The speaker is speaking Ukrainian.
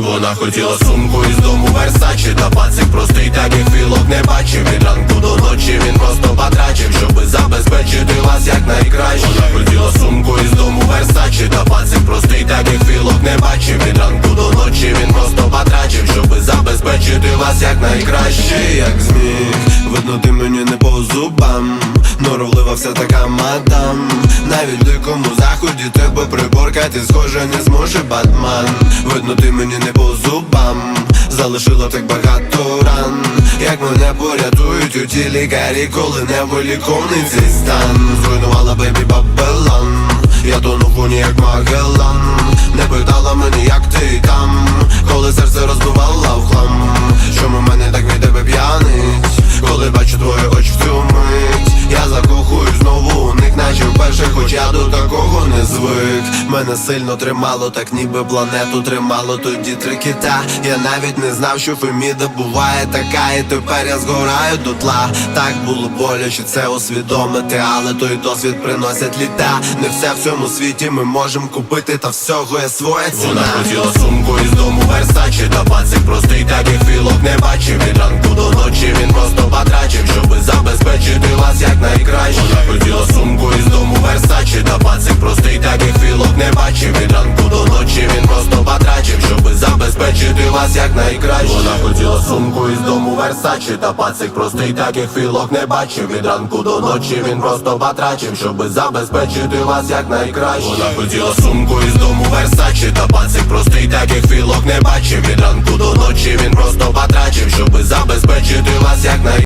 Вона хотіла сумку із дому Версачі Та як найкраще як зміг. Видно ти мені не по зубам. Норовлива вся така мадам. Навіть в дикому заході тебе приборкати Схоже не зможе Батман. Видно ти мені не по зубам. Залишила так багато ран. Як мене порятують у ті лікарі Коли не виліковний цей стан. Зруйнувала бейбі Бабелан. Я тонув у як Магеллан. Не питала мені як ти там. Коли серце розбивала звик. Мене сильно тримало, так ніби планету тримало. Тоді три кита. Я навіть не знав, що Феміда буває така. І тепер я згораю до тла Так було боляче це усвідомити. Але той досвід приносять літа. Не все в цьому світі ми можемо купити Та всього є своя ціна. Вона хотіла сумку із дому Версачі. Та пацик простий, таких філок не бачив. Від ранку до ночі він просто потрачив Щоби забезпечити вас як найкраще. Вона хотіла сумку із дому Версачі. Та пацик простий, вас як найкраще Вона хотіла сумку із дому Версачі Та пацик простий, таких філок не бачив. Від ранку до ночі він просто батрачив, Щоби забезпечити вас як найкраще Вона хотіла сумку із дому Версачі Та пацик простий, таких філок не бачив. Від